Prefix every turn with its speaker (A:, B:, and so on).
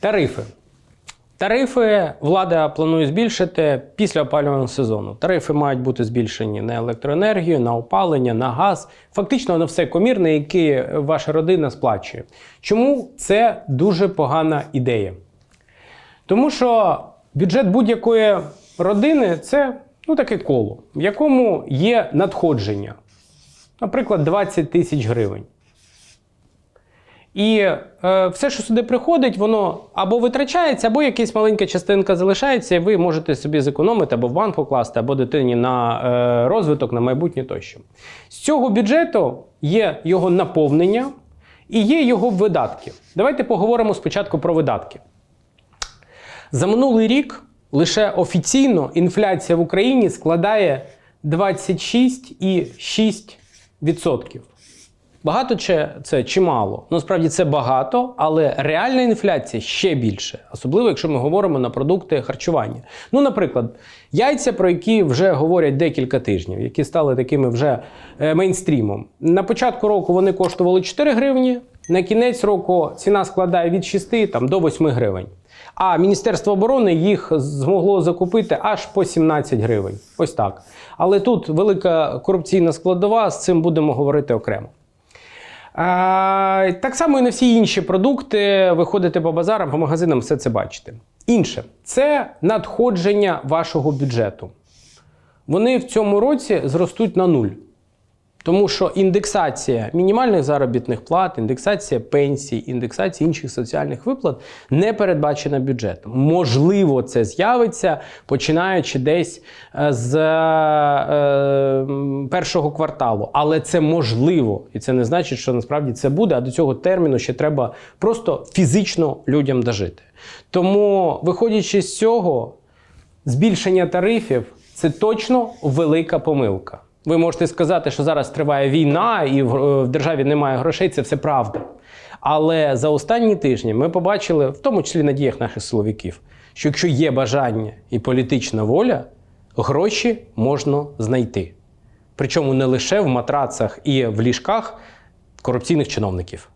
A: Тарифи. Тарифи влада планує збільшити після опалювального сезону. Тарифи мають бути збільшені на електроенергію, на опалення, на газ, фактично на все комірне, яке ваша родина сплачує. Чому це дуже погана ідея? Тому що бюджет будь-якої родини це ну, таке коло, в якому є надходження, наприклад, 20 тисяч гривень. І е, все, що сюди приходить, воно або витрачається, або якась маленька частинка залишається, і ви можете собі зекономити або в банк покласти, або дитині на е, розвиток, на майбутнє тощо. З цього бюджету є його наповнення і є його видатки. Давайте поговоримо спочатку про видатки. За минулий рік лише офіційно інфляція в Україні складає 26,6%. Багато чи це чи мало? Ну, це багато, але реальна інфляція ще більше, особливо якщо ми говоримо на продукти харчування. Ну, наприклад, яйця, про які вже говорять декілька тижнів, які стали такими вже е, мейнстрімом. На початку року вони коштували 4 гривні. На кінець року ціна складає від 6 там, до 8 гривень. А Міністерство оборони їх змогло закупити аж по 17 гривень. Ось так. Але тут велика корупційна складова, з цим будемо говорити окремо. А, так само і на всі інші продукти. Ви ходите по базарам, по магазинам, все це бачите. Інше це надходження вашого бюджету. Вони в цьому році зростуть на нуль. Тому що індексація мінімальних заробітних плат, індексація пенсій, інших інших соціальних виплат не передбачена бюджетом. Можливо, це з'явиться починаючи десь е, з е, першого кварталу, але це можливо, і це не значить, що насправді це буде. А до цього терміну ще треба просто фізично людям дожити. Тому, виходячи з цього, збільшення тарифів це точно велика помилка. Ви можете сказати, що зараз триває війна і в, е, державі немає грошей, це все правда. Але за останні тижні ми побачили, в тому числі на діях наших силовиків, що якщо є бажання і політична воля, гроші можна знайти. Причому не лише в матрацах і в ліжках корупційних чиновників.